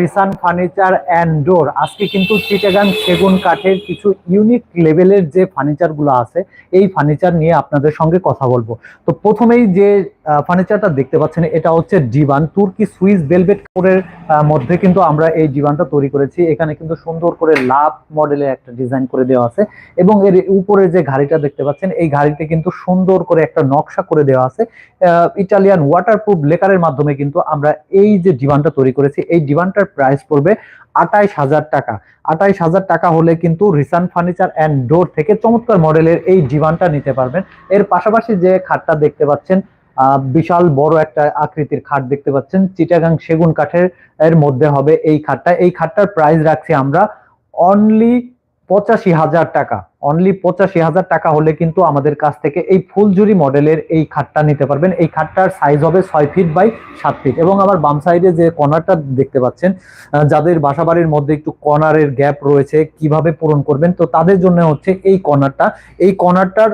রিসান furniture and door আজকে কিন্তু চিটাগাং সেগুন কাঠের কিছু ইউনিক লেভেলের যে ফার্নিচারগুলো আছে, এই ফার্নিচার নিয়ে আপনাদের সঙ্গে কথা বলব। তো প্রথমেই যে ফার্নিচারটা দেখতে পাচ্ছেন। এটা হচ্ছে ডিভান তুর্কি সুইস ভেলভেট কোরের মধ্যে কিন্তু আমরা এই ডিভানটা তৈরি করেছি। এখানে কিন্তু সুন্দর করে লাভ মডেলের একটা ডিজাইন করে দেওয়া আছে। এবং এর উপরে যে ঘাড়িটা দেখতে পাচ্ছেন, এই ঘাড়িতে কিন্তু সুন্দর করে একটা নকশা করে দেওয়া আছে। ইটালিয়ান ওয়াটারপ্রুফ লেকারের মাধ্যমে কিন্তু আমরা এই যে ডিভানটা তৈরি করেছি, এই ডিভানটার প্রাইস পড়বে আটাইশ হাজার টাকা। আটাইশ হাজার টাকা হলে কিন্তু রিসান ফার্নিচার অ্যান্ড ডোর থেকে চমৎকার মডেলের এই ডিভানটা নিতে পারবেন। এর পাশাপাশি যে খাটটা দেখতে পাচ্ছেন বিশাল বড় একটা আকৃতির খাট দেখতে পাচ্ছেন। চিটাগাং সেগুন কাঠের, এর মধ্যে হবে এই খাটটা। এই খাটটার প্রাইস রাখছি আমরা অনলি পঁচাশি হাজার টাকা। অনলি পঁচাশি হাজার টাকা হলে কিন্তু আমাদের কাছ থেকে এই ফুলঝুরি মডেলের এই খাটটা নিতে পারবেন। এই খাটটার সাইজ হবে ছয় ফিট বাই সাত ফিট এবং আমার বাম সাইডে যে কর্নারটা দেখতে পাচ্ছেন যাদের বাসাবাড়ির মধ্যে একটু কর্নারের গ্যাপ রয়েছে, কীভাবে পূরণ করবেন, তো তাদের জন্য হচ্ছে এই কর্নারটা এই কর্নারটার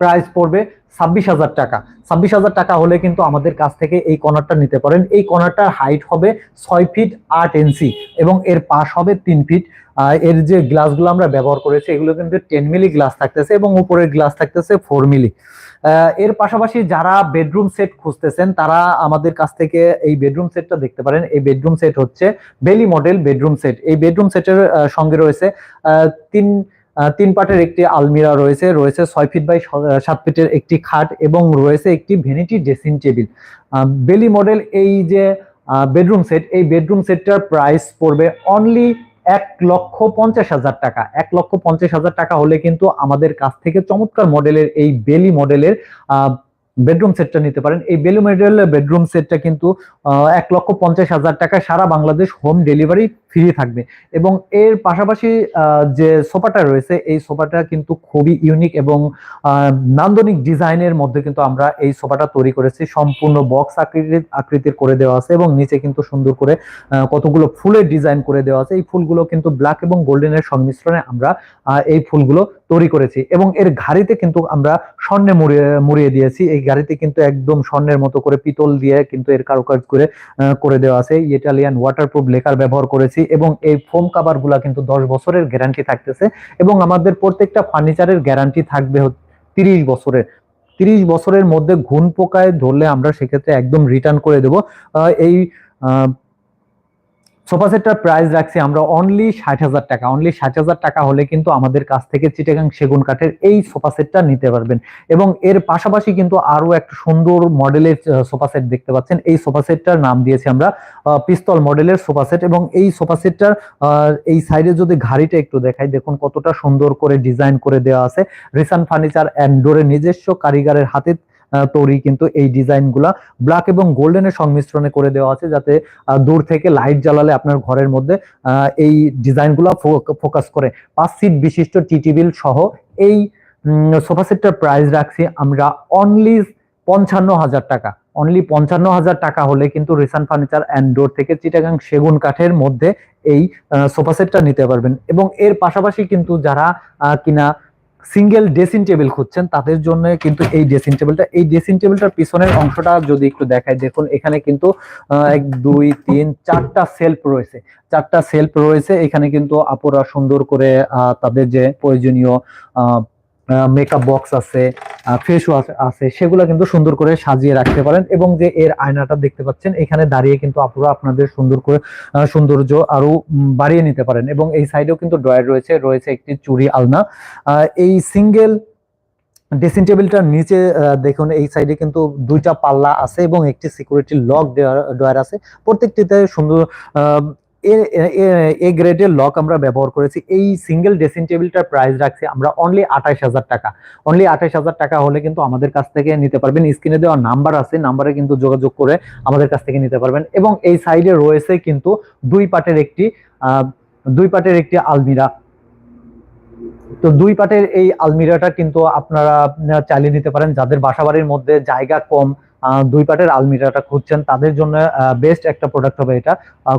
প্রাইস পড়বে ছাব্বিশ হাজার টাকা। ছাব্বিশ হাজার টাকা হলে কিন্তু আমাদের কাছ থেকে এই কর্নারটা নিতে পারেন। এই কর্নারটার হাইট হবে ছয় ফিট আট ইঞ্চি এবং এর পাশ হবে তিন ফিট এর যে গ্লাসগুলো আমরা ব্যবহার করেছি, এগুলো কিন্তু টেন মিলি গ্লাস থাকতেছে এবং উপরের গ্লাস থাকতেছে ফোর মিলি এর পাশাপাশি যারা বেডরুম সেট খুঁজতেছেন, তারা আমাদের কাছ থেকে এই বেডরুম সেটটা দেখতে পারেন। এই বেডরুম সেট হচ্ছে বেলি মডেল বেডরুম সেট এই বেডরুম সেটের সঙ্গে রয়েছে তিন তিন পাটের একটি আলমিরা রয়েছে রয়েছে ছয় ফিট বাই সাত ফিটের একটি খাট এবং রয়েছে একটি vanity dressing table Beli model এই যে বেডরুম সেট এই বেডরুম সেটটার প্রাইস পড়বে অনলি এক লক্ষ পঞ্চাশ হাজার টাকা। এক লক্ষ পঞ্চাশ হাজার টাকা হলে কিন্তু আমাদের কাছ থেকে চমৎকার মডেলের এই বেলি মডেলের বেডরুম সেটটা নিতে পারেন। এই বেলি মডেলের বেডরুম সেটটা কিন্তু এক লক্ষ পঞ্চাশ হাজার টাকা সারা বাংলাদেশ হোম ডেলিভারি ফ্রি থাকবে। এবং এর পাশাপাশি যে সোফাটা রয়েছে, এই সোফাটা কিন্তু খুবই ইউনিক এবং নান্দনিক ডিজাইনের মধ্যে কিন্তু আমরা এই সোফাটা তৈরি করেছি। সম্পূর্ণ বক্স আকৃতির আকৃতির করে দেওয়া আছে এবং নিচে কিন্তু সুন্দর করে কতগুলো ফুলের ডিজাইন করে দেওয়া আছে। এই ফুলগুলো কিন্তু ব্ল্যাক এবং গোল্ডেনের সংমিশ্রণে আমরা এই ফুলগুলো তৈরি করেছি। এবং এর ঘাড়িতে কিন্তু আমরা স্বর্ণে মুড়িয়ে মুড়িয়ে দিয়েছি। এই গাড়িতে কিন্তু একদম স্বর্ণের মতো করে পিতল দিয়ে কিন্তু এর কারুকাজ করে করে দেওয়া আছে। ইটালিয়ান ওয়াটারপ্রুফ লেকার ব্যবহার করেছি। এবং এই ফোম কাভারগুলা কিন্তু দশ বছরের গ্যারান্টি থাকতেছে এবং আমাদের প্রত্যেকটা ফার্নিচারের গ্যারান্টি থাকবে তিরিশ বছরের। তিরিশ বছরের মধ্যে ঘুণ পোকায় ধরলে আমরা সেক্ষেত্রে একদম রিটার্ন করে দেব। এই সোফা সেটটার প্রাইস রাখছি আমরা অনলি ষাট হাজার টাকা। অনলি ষাট হাজার টাকা হলে কিন্তু আমাদের কাছ থেকে চিটাগাং সেগুন কাঠের এই সোফা সেটটা নিতে পারবেন। এবং এর পাশাপাশি কিন্তু আরও একটা সুন্দর মডেলের সোফা সেট দেখতে পাচ্ছেন। এই সোফা সেটটার নাম দিয়েছি আমরা পিস্তল মডেলের সোফা সেট। এবং এই সোফা সেটটার এই সাইডে যদি ঘাড়িটা একটু দেখাই, দেখুন কতটা সুন্দর করে ডিজাইন করে দেওয়া আছে। রিসান ফার্নিচার অ্যান্ডোরের নিজস্ব কারিগরের হাতে তৈরি কিন্তু এই ডিজাইনগুলা। ব্ল্যাক এবং গোল্ডেনের সংমিশ্রণে করে দেওয়া আছে যাতে দূর থেকে লাইট জ্বালালে আপনার ঘরের মধ্যে এই ডিজাইনগুলা ফোকাস করে। পাঁচ সিট বিশিষ্ট টি টেবিল সহ এই সোফা সেটটার প্রাইস রাখছি আমরা অনলি পঞ্চান্ন হাজার টাকা। অনলি পঞ্চান্ন হাজার টাকা হলে কিন্তু রিসান ফার্নিচার অ্যান্ড ডোর থেকে চিটাগাং সেগুন কাঠের মধ্যে এই সোফা সেটটা নিতে পারবেন। এবং এর পাশাপাশি কিন্তু যারা কিনা সিঙ্গেল ড্রেসিং টেবিল খুঁজছেন, তাদের জন্য কিন্তু এই ড্রেসিং টেবিলটা। এই ড্রেসিং টেবিলটার পিছনের অংশটা যদি একটু দেখায় দেখুন, এখানে কিন্তু এক, দুই, তিন, চারটা সেলফ রয়েছে। চারটা সেলফ রয়েছে, এখানে কিন্তু আপুরা সুন্দর করে তাদের যে প্রয়োজনীয় মেকআপ বক্স আছে ফেস ওয়াশ আছে, সেগুলো কিন্তু সুন্দর করে সাজিয়ে রাখতে পারেন এবং যে এর আয়নাটা দেখতে পাচ্ছেন, এখানে দাঁড়িয়ে কিন্তু আপুরা আপনাদের সুন্দর করে সৌন্দর্য আরও বাড়িয়ে নিতে পারেন এবং এই সাইডেও কিন্তু ড্রয়ার রয়েছে রয়েছে একটি চুরি আলনা। এই সিঙ্গেল ড্রেসিং টেবিলটার নিচে দেখুন, এই সাইডে কিন্তু দুইটা পাল্লা আছে এবং একটি সিকিউরিটি লক ড্রয়ার আছে। প্রত্যেকটিতে সুন্দর এ- গ্রেডের লক আমরা ব্যবহার করেছি। এই সিঙ্গেল ড্রেসিং টেবিলটার প্রাইস রাখছি আমরা অনলি আঠাশ হাজার টাকা। অনলি আঠাশ হাজার টাকা হলে কিন্তু আমাদের কাছ থেকে নিতে পারবেন। স্ক্রিনে দেওয়া নাম্বার আছে নাম্বারে কিন্তু যোগাযোগ করে আমাদের কাছ থেকে নিতে পারবেন। এবং এই সাইডে রয়েছে কিন্তু দুই পাটের একটি দুই পাটের একটি আলমিরা। তো দুই পাটের এই আলমিরাটা কিন্তু আপনারা চালিয়ে নিতে পারেন। যাদের বাসাবাড়ির মধ্যে জায়গা কম দুই পাটের আলমিরাটা খুঁজছেন। তাদের জন্য বেস্ট একটা প্রোডাক্ট হবে এটা।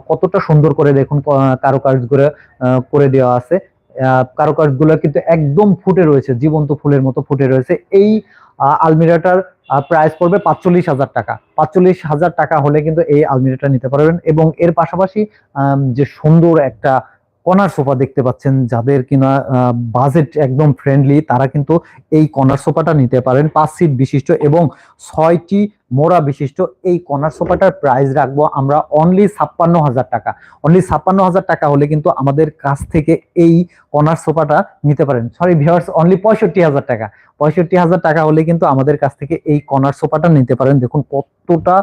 কতটা সুন্দর করে দেখুন কারুকাজ করে করে দেওয়া আছে। কারুকাজগুলো কিন্তু একদম ফুটে রয়েছে, জীবন্ত ফুলের মতো ফুটে রয়েছে। এই আলমিরাটার প্রাইস পড়বে পাঁচচল্লিশ হাজার টাকা। পাঁচচল্লিশ হাজার টাকা হলে কিন্তু এই আলমিরাটা নিতে পারবেন এবং এর পাশাপাশি যে সুন্দর একটা কর্নার সোফা দেখতে পাচ্ছেন, যাদের কিনা বাজেট একদম ফ্রেন্ডলি তারা কিন্তু এই কর্নার সোফাটা নিতে পারেন। পাঁচ সিট বিশিষ্ট এবং ছয়টি মোড়া বিশিষ্ট এই কর্নার সোফাটার প্রাইস রাখব আমরা অনলি ছাপ্পান্ন হাজার টাকা। অনলি ছাপ্পান্ন হাজার টাকা হলে কিন্তু আমাদের কাছ থেকে এই কর্নার সোফাটা নিতে পারেন। সরি ভিউয়ার্স অনলি পঁয়ষট্টি হাজার টাকা। পঁয়ষট্টি হাজার টাকা হলে কিন্তু আমাদের কাছ থেকে এই কর্নার সোফাটা নিতে পারেন। দেখুন কতটা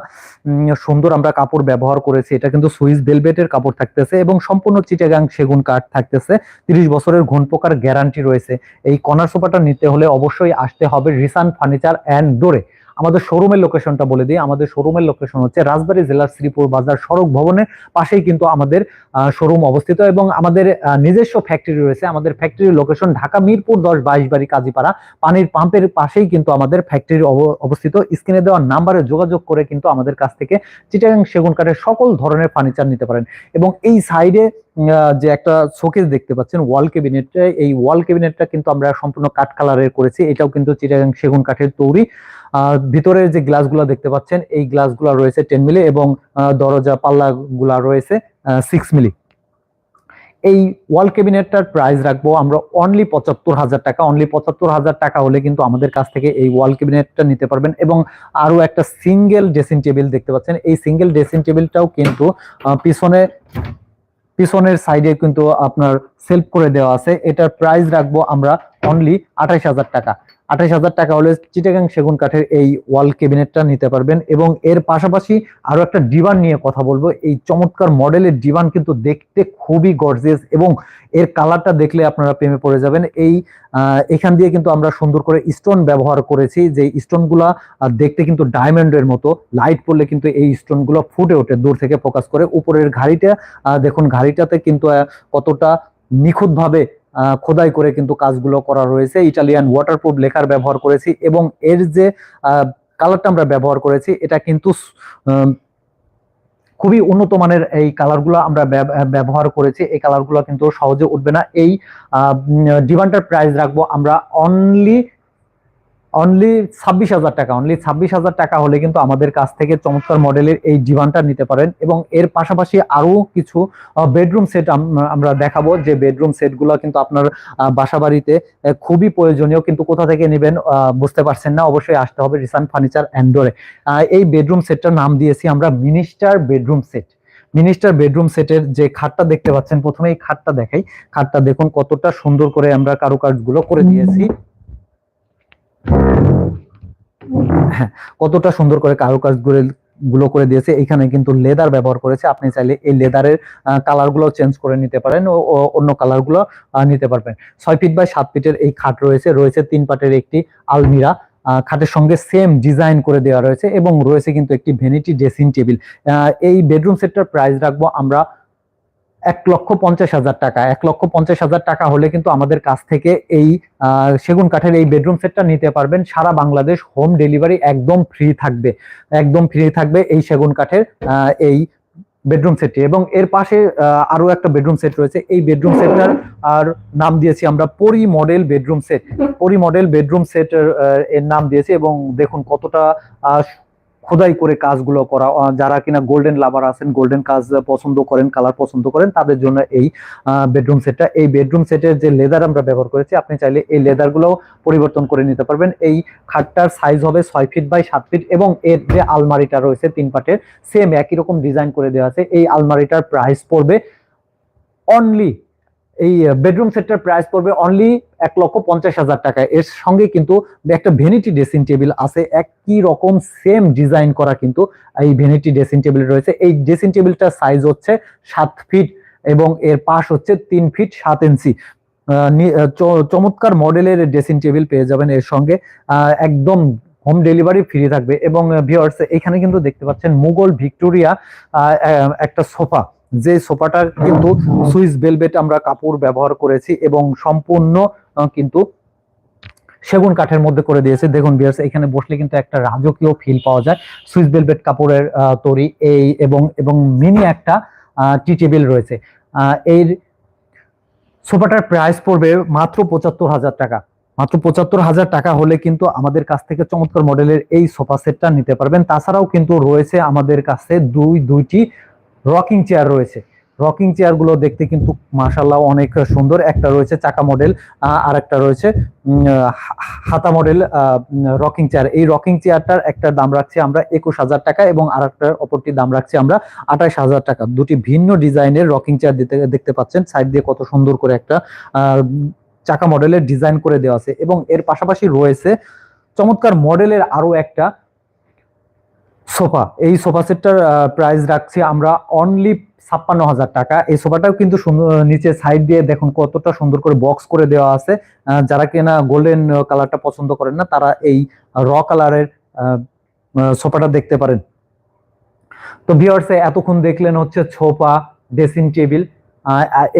সুন্দর আমরা কাপড় ব্যবহার করেছি। এটা কিন্তু সুইস ভেলভেটের কাপড় থাকতেছে এবং সম্পূর্ণ চিটাগাং সেগুন কাঠ থাকতেছে। তিরিশ বছরের ঘন পোকার গ্যারান্টি রয়েছে। এই কর্নার সোফাটা নিতে হলে অবশ্যই আসতে হবে রিসান ফার্নিচার অ্যান্ড ডোরে আমাদের শোরুমের লোকেশনটা বলে দিই। আমাদের শোরুমের লোকেশন হচ্ছে রাজবাড়ী জেলার শ্রীপুর বাজার সড়ক ভবনের পাশেই কিন্তু আমাদের শোরুম অবস্থিত এবং আমাদের নিজস্ব ফ্যাক্টরি রয়েছে। আমাদের ফ্যাক্টরির লোকেশন ঢাকা মিরপুর দশ বাইশ বাড়ি কাজীপাড়া। পানির পাম্পের পাশেই কিন্তু আমাদের ফ্যাক্টরি অবস্থিত। স্ক্রিনে দেওয়া নাম্বারে যোগাযোগ করে কিন্তু আমাদের কাছ থেকে চিটাগাং সেগুন কাঠের সকল ধরনের ফার্নিচার নিতে পারেন। এবং এই সাইডে যে একটা শোকেস দেখতে পাচ্ছেন ওয়াল ক্যাবিনেটটা এই ওয়াল ক্যাবিনেটটা কিন্তু আমরা সম্পূর্ণ কাঠ কালারের করেছি। এটাও কিন্তু চিটাগাং সেগুন কাঠের তৈরি। আর ভিতরের যে গ্লাসগুলো দেখতে পাচ্ছেন, এই গ্লাসগুলো রয়েছে টেন মিলি এবং দরজা পাল্লা গুলা রয়েছে সিক্স মিলি এই ওয়াল ক্যাবিনেটটার প্রাইস রাখব আমরা অনলি পঁচাত্তর হাজার টাকা। অনলি পঁচাত্তর হাজার টাকা হলে কিন্তু আমাদের কাছ থেকে এই ওয়াল ক্যাবিনেটটা নিতে পারবেন এবং আরও একটা সিঙ্গেল ড্রেসিং টেবিল দেখতে পাচ্ছেন। এই সিঙ্গেল ড্রেসিং টেবিলটাও কিন্তু পিছনে পিছনের সাইডে কিন্তু আপনার সেলফ করে দেওয়া আছে। এটার প্রাইস রাখব আমরা অনলি আঠাইশ হাজার টাকা। আঠাইশ হাজার টাকা হলে চিটাগাং সেগুন কাঠের এই ওয়াল ক্যাবিনেটটা নিতে পারবেন এবং এর পাশাপাশি আরও একটা ডিভান নিয়ে কথা বলব। এই চমৎকার মডেলের ডিভান কিন্তু দেখতে খুবই গর্জিয়াস এবং এর কালারটা দেখলে আপনারা প্রেমে পড়ে যাবেন। এই এখান দিয়ে কিন্তু আমরা সুন্দর করে স্টোন ব্যবহার করেছি। যে স্টোনগুলা দেখতে কিন্তু ডায়মন্ডের মতো। লাইট পড়লে কিন্তু এই স্টোনগুলো ফুটে ওঠে, দূর থেকে ফোকাস করে। উপরের ঘাড়িটা দেখুন ঘাড়িটাতে কিন্তু কতটা নিখুঁতভাবে খোদাই করে কিন্তু কাজগুলো করা রয়েছে। ইটালিয়ান ওয়াটারপ্রুফ লেখার ব্যবহার করেছি এবং এর যে কালারটা আমরা ব্যবহার করেছি, এটা কিন্তু খুবই উন্নত মানের এই কালারগুলো আমরা ব্যবহার করেছি। এই কালারগুলো কিন্তু সহজে উঠবে না। এই ডিমান্ডের প্রাইস রাখব আমরা অনলি অনলি ছাব্বিশ হাজার টাকা অনলি ছাব্বিশ হাজার টাকা হলে কিন্তু আমাদের কাছ থেকে চমৎকার মডেলের এই ডিভানটা নিতে পারেন এবং এর পাশাপাশি আরও কিছু বেডরুম সেট আমরা দেখাবো যে বেডরুম সেটগুলো কিন্তু আপনার বাসা বাড়িতে খুবই প্রয়োজনীয় কিন্তু কোথা থেকে নেবেন বুঝতে পারছেন না, অবশ্যই আসতে হবে রিসান ফার্নিচার অ্যান্ডোরে এই বেডরুম সেটটার নাম দিয়েছি আমরা minister bedroom set minister bedroom সেটের যে খাটটা দেখতে পাচ্ছেন প্রথমে এই খাটটা দেখাই। খাটটা দেখুন কতটা সুন্দর করে আমরা কারুকাজগুলো করে দিয়েছি। কতটা সুন্দর করে কারুকাজগুলো গুলো করে দিয়েছে। এখানে কিন্তু লেদার ব্যবহার করেছে। আপনি চাইলে এই লেদারের কালারগুলো চেঞ্জ করে নিতে পারেন ও অন্য কালারগুলো নিতে পারবেন। ছয় ফিট বাই সাত ফিটের এই খাট রয়েছে। রয়েছে তিন পাটের একটি আলমিরা খাটের সঙ্গে সেম ডিজাইন করে দেওয়া রয়েছে এবং রয়েছে কিন্তু একটি ভেনিটি ড্রেসিং টেবিল এই বেডরুম সেটটার প্রাইস রাখব আমরা এক লক্ষ পঞ্চাশ হাজার টাকা। এক লক্ষ পঞ্চাশ হাজার টাকা হলে কিন্তু আমাদের কাছ থেকে এই সেগুন কাঠের এই বেডরুম সেটটা নিতে পারবেন। সারা বাংলাদেশ হোম ডেলিভারি একদম ফ্রি থাকবে। একদম ফ্রি থাকবে এই সেগুন কাঠের এই বেডরুম সেটটি এবং এর পাশে আহ, আরও একটা বেডরুম সেট রয়েছে। এই বেডরুম সেটটার আর নাম দিয়েছি আমরা Pari model bedroom set Pari model bedroom set এর নাম দিয়েছি এবং দেখুন কতটা খোদাই করে কাজগুলো করা যারা কিনা গোল্ডেন লাভার আছেন গোল্ডেন কাজ পছন্দ করেন কালার পছন্দ করেন, তাদের জন্য এই বেডরুম সেটটা এই বেডরুম সেটের যে লেদার আমরা ব্যবহার করেছি, আপনি চাইলে এই লেদারগুলো পরিবর্তন করে নিতে পারবেন। এই খাটটার সাইজ হবে ছয় ফিট বাই সাত ফিট এবং এর যে আলমারিটা রয়েছে তিন পাটের সেম একই রকম ডিজাইন করে দেওয়া আছে। এই আলমারিটার প্রাইস পড়বে অনলি এই বেডরুম সেটটার প্রাইস পড়বে অনলি এক লক্ষ পঞ্চাশ হাজার টাকা এর সঙ্গে কিন্তু একটা ভেনিটি ড্রেসিং টেবিল আছে একই রকম সেম ডিজাইন করা কিন্তু এই ভেনিটি ড্রেসিং টেবিল রয়েছে। এই ড্রেসিং টেবিলটার সাইজ হচ্ছে সাত ফিট এবং এর পাশ হচ্ছে তিন ফিট সাত ইঞ্চি চমৎকার মডেলের ড্রেসিং টেবিল পেয়ে যাবেন এর সঙ্গে। একদম হোম ডেলিভারি ফ্রি থাকবে এবং ভিউয়ার্স এখানে কিন্তু দেখতে পাচ্ছেন মুঘল ভিক্টোরিয়া একটা সোফা। যে সোফাটা কিন্তু সুইস বেলভেট আমরা কাপড় ব্যবহার করেছি এবং সম্পূর্ণ কিন্তু সেগুন কাঠের মধ্যে করে দিয়েছে। দেখুন বিয়ার্স এখানে বসলে কিন্তু একটা রাজকীয় ফিল পাওয়া যায়। সুইস বেলভেট কাপড়ের তৈরি এই এবং এবং মিনি একটা টি টেবিল রয়েছে। এর সোফাটার প্রাইস পড়বে মাত্র পঁচাত্তর হাজার টাকা। মাত্র পঁচাত্তর হাজার টাকা হলে কিন্তু আমাদের কাছ থেকে চমৎকার মডেলের এই সোফা সেটটা নিতে পারবেন। তাছাড়াও কিন্তু রয়েছে আমাদের কাছে দুই, দুইটি রকিং চেয়ার রয়েছে। রকিং চেয়ারগুলো দেখতে কিন্তু মাশাল্লাহ অনেক সুন্দর। একটা রয়েছে চাকা মডেল আর একটা রয়েছে হাতা মডেল রকিং চেয়ার। এই রকিং চেয়ারটার একটা দাম রাখছি আমরা একুশ হাজার টাকা এবং আর একটা অপরটির দাম রাখছি আমরা আঠাশ হাজার টাকা। দুটি ভিন্ন ডিজাইনের রকিং চেয়ার দিতে, দেখতে পাচ্ছেন। সাইড দিয়ে কত সুন্দর করে একটা চাকা মডেলের ডিজাইন করে দেওয়া আছে এবং এর পাশাপাশি রয়েছে চমৎকার মডেলের আরও একটা সোফা, এই সোফা সেটটার প্রাইস রাখছি আমরা অনলি ছাপ্পান্ন হাজার টাকা। এই সোফাটাও কিন্তু নিচে সাইড দিয়ে দেখুন কতটা সুন্দর করে বক্স করে দেওয়া আছে। যারা কিনা গোল্ডেন কালারটা পছন্দ করেন না, তারা এই র কালারের সোফাটা দেখতে পারেন। তো ভিওর্সে এতক্ষণ দেখলেন হচ্ছে সোফা ড্রেসিং টেবিল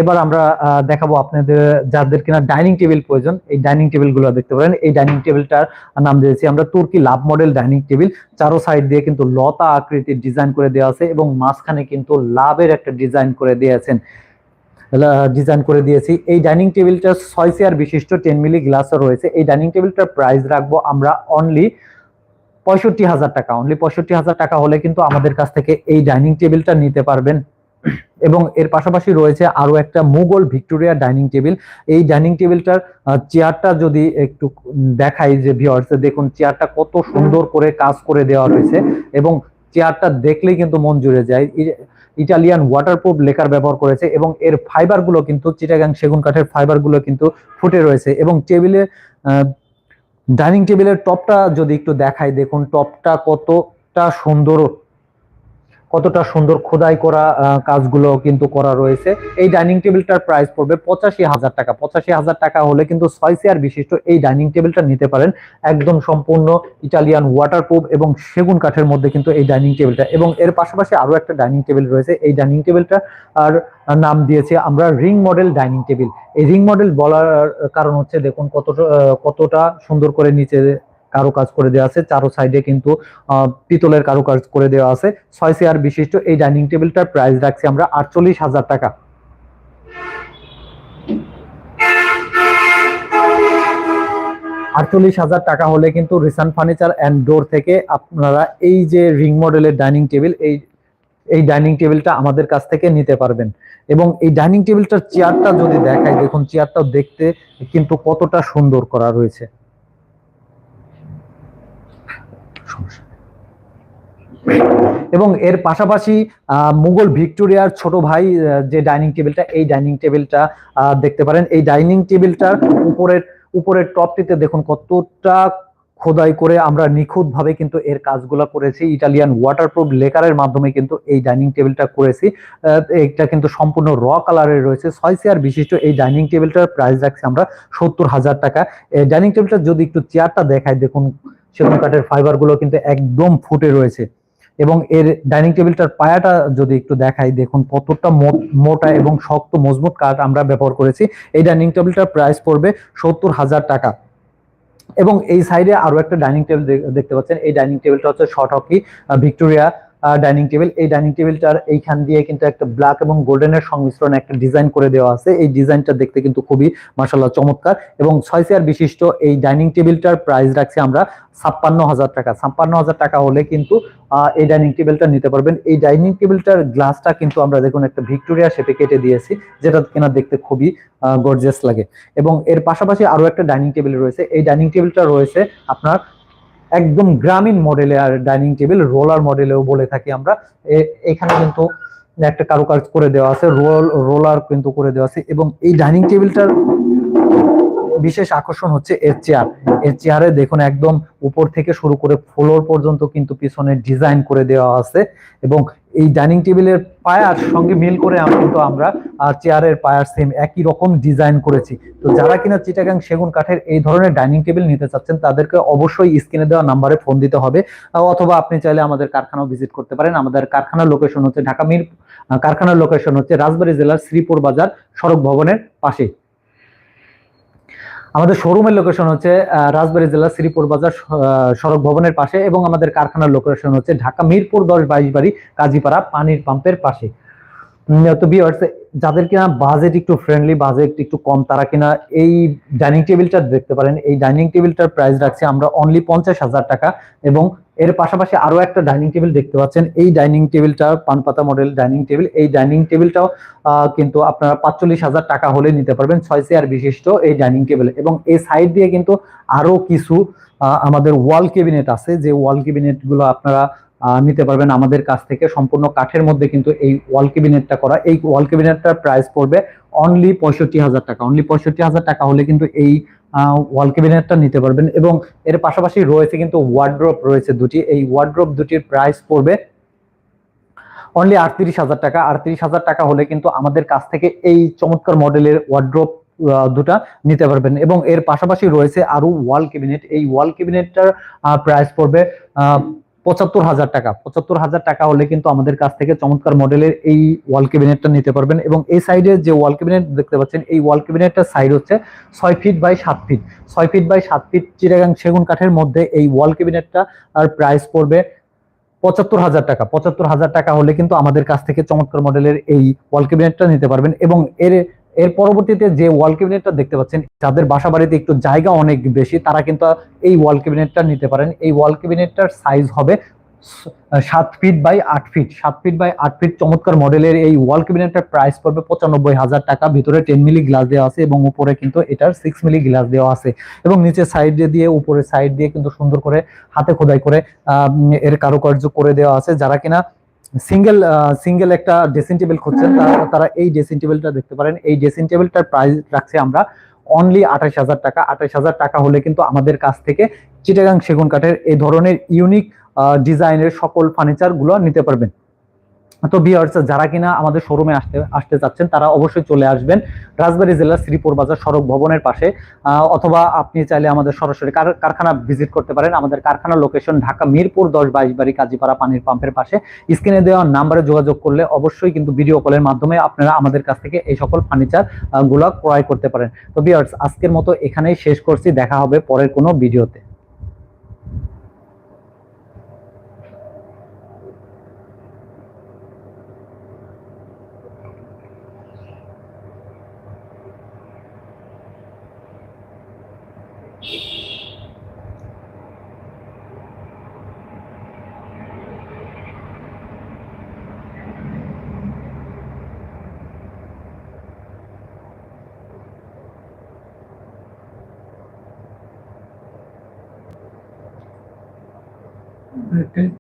এবার আমরা দেখাবো আপনাদের যাদের কিনা ডাইনিং টেবিল প্রয়োজন, এই ডাইনিং টেবিলগুলো দেখতে পারেন। এই ডাইনিং টেবিলটার নাম দিয়েছি আমরা তুর্কি লাভ মডেল ডাইনিং টেবিল। চারো সাইড দিয়ে কিন্তু লতা আকৃতির ডিজাইন করে দেওয়া আছে এবং মাঝখানে কিন্তু লাভের একটা ডিজাইন করে দিয়েছেন। ডিজাইন করে দিয়েছি। এই ডাইনিং টেবিলটা ছয় চেয়ার বিশিষ্ট, টেন মিলি গ্লাসও রয়েছে। এই ডাইনিং টেবিলটার প্রাইস রাখব আমরা অনলি পঁয়ষট্টি হাজার টাকা। অনলি পঁয়ষট্টি হাজার টাকা হলে কিন্তু আমাদের কাছ থেকে এই ডাইনিং টেবিলটা নিতে পারবেন। এবং এর পাশাপাশি রয়েছে আরও একটা মুঘল ভিক্টোরিয়া ডাইনিং টেবিল। এই ডাইনিং টেবিলটার চেয়ারটা যদি একটু দেখাই যে ভিউয়ার্স দেখুন চেয়ারটা কত সুন্দর করে কাজ করে দেওয়া রয়েছে এবং চেয়ারটা দেখলেই কিন্তু মন জুড়ে যায়। ইটালিয়ান ওয়াটারপ্রুফ লেকার ব্যবহার করেছে এবং এর ফাইবারগুলো কিন্তু চিটাগাং সেগুন কাঠের ফাইবারগুলো কিন্তু ফুটে রয়েছে এবং টেবিলে ডাইনিং টেবিলের টপটা যদি একটু দেখাই, দেখুন টপটা কতটা সুন্দর কতটা সুন্দর খোদাই করা কাজগুলো কিন্তু করা রয়েছে। এই ডাইনিং টেবিলটার প্রাইস পড়বে পঁচাশি হাজার টাকা। পঁচাশি হাজার টাকা হলে কিন্তু ছয় চেয়ার বিশিষ্ট এই ডাইনিং টেবিলটা নিতে পারেন। একদম সম্পূর্ণ ইটালিয়ান ওয়াটারপ্রুফ এবং সেগুন কাঠের মধ্যে কিন্তু এই ডাইনিং টেবিলটা। এবং এর পাশাপাশি আরও একটা ডাইনিং টেবিল রয়েছে। এই ডাইনিং টেবিলটা আর নাম দিয়েছি আমরা রিং মডেল ডাইনিং টেবিল। এই রিং মডেল বলার কারণ হচ্ছে দেখুন আহ, কতটা সুন্দর করে নিচে কারও কাজ করে দেওয়া আছে, চারো সাইডে কিন্তু পিতলের কারও কাজ করে দেওয়া আছে। ছয় চেয়ার বিশিষ্ট এই ডাইনিং টেবিলটার প্রাইস রাখছি আমরা আটচল্লিশ হাজার টাকা। আটচল্লিশ হাজার টাকা হলে কিন্তু রিসান ফার্নিচার অ্যান্ড ডোর থেকে আপনারা এই যে রিং মডেলের ডাইনিং টেবিল, এই এই ডাইনিং টেবিলটা আমাদের কাছ থেকে নিতে পারবেন। এবং এই ডাইনিং টেবিলটার চেয়ারটা যদি দেখাই, দেখুন চেয়ারটাও দেখতে কিন্তু কতটা সুন্দর করা রয়েছে। এবং এর পাশাপাশি মুঘল ভিক্টোরিয়ার ছোট ভাই যে ডাইনিং টেবিলটা, এই ডাইনিং টেবিলটা দেখতে পারেন। এই ডাইনিং টেবিলটার উপরের উপরের টপটিতে দেখুন কতটা খোদাই করে আমরা নিখুঁত ভাবে কিন্তু এর কাজগুলো করেছি। ইটালিয়ান ওয়াটারপ্রুফ লেকারের মাধ্যমে কিন্তু এই ডাইনিং টেবিলটা করেছি। এটা কিন্তু সম্পূর্ণ র কালারের রয়েছে। ছয় চেয়ার বিশিষ্ট এই ডাইনিং টেবিলটার প্রাইস রাখছি আমরা সত্তর হাজার টাকা। এই ডাইনিং টেবিলটা যদি একটু চেয়ারটা দেখায় দেখুন সেগুন কাঠের ফাইবারগুলো কিন্তু একদম ফুটে রয়েছে। এবং এর ডাইনিং টেবিলটার পায়াটা যদি একটু দেখাই, দেখুন কতটা মোটা এবং শক্ত মজবুত কাঠ আমরা ব্যবহার করেছি। এই ডাইনিং টেবিলটার প্রাইস পড়বে সত্তর হাজার টাকা। এবং এই সাইডে আরও একটা ডাইনিং টেবিল দেখতে পাচ্ছেন। এই ডাইনিং টেবিলটা হচ্ছে short hockey Victoria dining table এই ডাইনিং টেবিলটার এইখান দিয়ে কিন্তু একটা ব্ল্যাক এবং গোল্ডেনের সংমিশ্রণে একটা ডিজাইন করে দেওয়া আছে। এই ডিজাইনটা দেখতে কিন্তু খুবই মার্শাল্লাহ চমৎকার। এবং ছয় চেয়ার বিশিষ্ট এই ডাইনিং টেবিলটার প্রাইস রাখছি আমরা ছাপ্পান্ন হাজার টাকা। ছাপ্পান্ন হাজার টাকা হলে কিন্তু এই ডাইনিং টেবিলটা নিতে পারবেন। এই ডাইনিং টেবিলটার গ্লাসটা কিন্তু আমরা দেখুন একটা ভিক্টোরিয়া শেপে কেটে দিয়েছি, যেটা কিনা দেখতে খুবই গর্জিয়াস লাগে। এবং এর পাশাপাশি আরও একটা ডাইনিং টেবিল রয়েছে। এই ডাইনিং টেবিলটা রয়েছে আপনার একদম গ্রামীণ মডেলে আর ডাইনিং টেবিল রোলার মডেলেও বলে থাকি আমরা। এখানে কিন্তু একটা কারুকাজ করে দেওয়া আছে রোল রোলার কিন্তু করে দেওয়া আছে এবং এই ডাইনিং টেবিলটার বিশেষ আকর্ষণ হচ্ছে এর চেয়ারের চেয়ারে দেখুন একদম উপর থেকে শুরু করে ফ্লোর পর্যন্ত কিন্তু পিছনে ডিজাইন করে দেওয়া আছে এবং এই ডাইনিং টেবিলের পায়ার সঙ্গে মিল করে কিন্তু আমরা চেয়ারের পায়ার সেম একই রকম ডিজাইন করেছি। তো যারা কিনা চিটাগাং সেগুন কাঠের এই ধরনের ডাইনিং টেবিল নিতে চাচ্ছেন, তাদেরকে অবশ্যই স্ক্রিনে দেওয়া নাম্বারে ফোন দিতে হবে। অথবা আপনি চাইলে আমাদের কারখানাও ভিজিট করতে পারেন। আমাদের কারখানার লোকেশন হচ্ছে ঢাকা মির কারখানার লোকেশন হচ্ছে রাজবাড়ী জেলার শ্রীপুর বাজার সড়ক ভবনের পাশে আমাদের শোরুমের লোকেশন হচ্ছে রাজবাড়ী জেলার শ্রীপুর বাজার সড়ক ভবনের পাশে এবং আমাদের কারখানার লোকেশন হচ্ছে ঢাকা মিরপুর দশ বাইশ বাড়ি, কাজীপাড়া পানির পাম্পের পাশে। তো বিয়ার্স যাদের কিনা বাজেট একটু ফ্রেন্ডলি বাজেট একটু কম, তারা কিনা এই ডাইনিং টেবিলটা দেখতে পারেন। এই ডাইনিং টেবিলটার প্রাইস রাখছি আমরা অনলি পঞ্চাশ হাজার টাকা এবং এর পাশাপাশি আরও একটা ডাইনিং টেবিল দেখতে পাচ্ছেন। এই ডাইনিং টেবিলটা পানপাতা মডেল ডাইনিং টেবিল। এই ডাইনিং টেবিলটাও কিন্তু আপনারা পাঁচচল্লিশ হাজার টাকা হলে নিতে পারবেন ছয় চেয়ার বিশিষ্ট এই ডাইনিং টেবিল। এবং এই সাইড দিয়ে কিন্তু আরও কিছু আমাদের ওয়াল কেবিনেট আছে। যে ওয়াল কেবিনেটগুলো আপনারা নিতে পারবেন আমাদের কাছ থেকে। সম্পূর্ণ কাঠের মধ্যে কিন্তু এই ওয়াল কেবিনেটটা করা। এই ওয়াল কেবিনেটটার প্রাইস পড়বে অনলি পঁয়ষট্টি হাজার টাকা। অনলি পঁয়ষট্টি হাজার টাকা হলে কিন্তু এই ওয়াল ক্যাবিনেটটা নিতে পারবেন এবং এর পাশাপাশি রয়েছে কিন্তু ওয়ার্ড্রপ রয়েছে দুটি। এই ওয়ার্ড্রপ দুটির প্রাইস পড়বে অনলি আটত্রিশ হাজার টাকা। আটত্রিশ হাজার টাকা হলে কিন্তু আমাদের কাছ থেকে এই চমৎকার মডেলের ওয়ার্ড্রপ দুটা নিতে পারবেন এবং এর পাশাপাশি রয়েছে আরও ওয়াল ক্যাবিনেট এই ওয়াল ক্যাবিনেটটার প্রাইস পড়বে পঁচাত্তর হাজার টাকা। পঁচাত্তর হাজার টাকা হলে কিন্তু আমাদের কাছ থেকে চমৎকার মডেলের এই ওয়াল ক্যাবিনেটটা নিতে পারবেন এবং এই সাইডে যে ওয়াল ক্যাবিনেট দেখতে পাচ্ছেন, এই ওয়াল ক্যাবিনেটটার সাইড হচ্ছে ছয় ফিট বাই সাত ফিট। ছয় ফিট বাই সাত ফিট চিরাগাং সেগুন কাঠের মধ্যে এই ওয়াল ক্যাবিনেটটা আর প্রাইস পড়বে পঁচাত্তর হাজার টাকা। পঁচাত্তর হাজার টাকা হলে কিন্তু আমাদের কাছ থেকে চমৎকার মডেলের এই ওয়াল ক্যাবিনেটটা নিতে পারবেন এবং এর এর পরবর্তীতে যে ওয়াল ক্যাবিনেটটা দেখতে পাচ্ছেন, যাদের বাসা বাড়িতে একটু জায়গা অনেক বেশি, তারা কিন্তু এই ওয়াল ক্যাবিনেটটা নিতে পারেন। এই ওয়াল ক্যাবিনেটটার সাইজ হবে সাত ফিট বাই আট ফিট সাত ফিট বাই আট ফিট চমৎকার মডেলের এই ওয়াল ক্যাবিনেটটার প্রাইস পড়বে পঁচানব্বই হাজার টাকা। ভিতরে টেন মিলি গ্লাস দেওয়া আছে এবং উপরে কিন্তু এটার সিক্স মিলি গ্লাস দেওয়া আছে। এবং নিচে সাইড দিয়ে, উপরে সাইড দিয়ে কিন্তু সুন্দর করে হাতে খোদাই করে এর কারুকার্য করে দেওয়া আছে। যারা কিনা সিঙ্গেল সিঙ্গেল একটা ড্রেসিং টেবিল খুঁজছেন তারা এই ড্রেসিং টেবিলটা দেখতে পারেন। এই ড্রেসিং টেবিলটার প্রাইস রাখছি আমরা অনলি আঠাশ হাজার টাকা। আঠাশ হাজার টাকা হলে কিন্তু আমাদের কাছ থেকে চিটাগাং সেগুন কাঠের এই ধরনের ইউনিক ডিজাইনের সকল ফার্নিচারগুলো নিতে পারবেন। তো বিয়ার্স যারা কিনা আমাদের শোরুমে আসতে আসতে চাচ্ছেন, তারা অবশ্যই চলে আসবেন রাজবাড়ী জেলার শ্রীপুর বাজার সড়ক ভবনের পাশে। অথবা আপনি চাইলে আমাদের সরাসরি কার- কারখানা ভিজিট করতে পারেন। আমাদের কারখানার লোকেশন ঢাকা মিরপুর দশ বাইশ বাড়ি কাজীপাড়া পানির পাম্পের পাশে। স্ক্রিনে দেওয়া নাম্বারে যোগাযোগ করলে অবশ্যই কিন্তু ভিডিও কলের মাধ্যমে আপনারা আমাদের কাছ থেকে এই সকল ফার্নিচারগুলা ক্রয় করতে পারেন। তো বিয়ার্স আজকের মতো এখানেই শেষ করছি। দেখা হবে পরের কোনো ভিডিওতে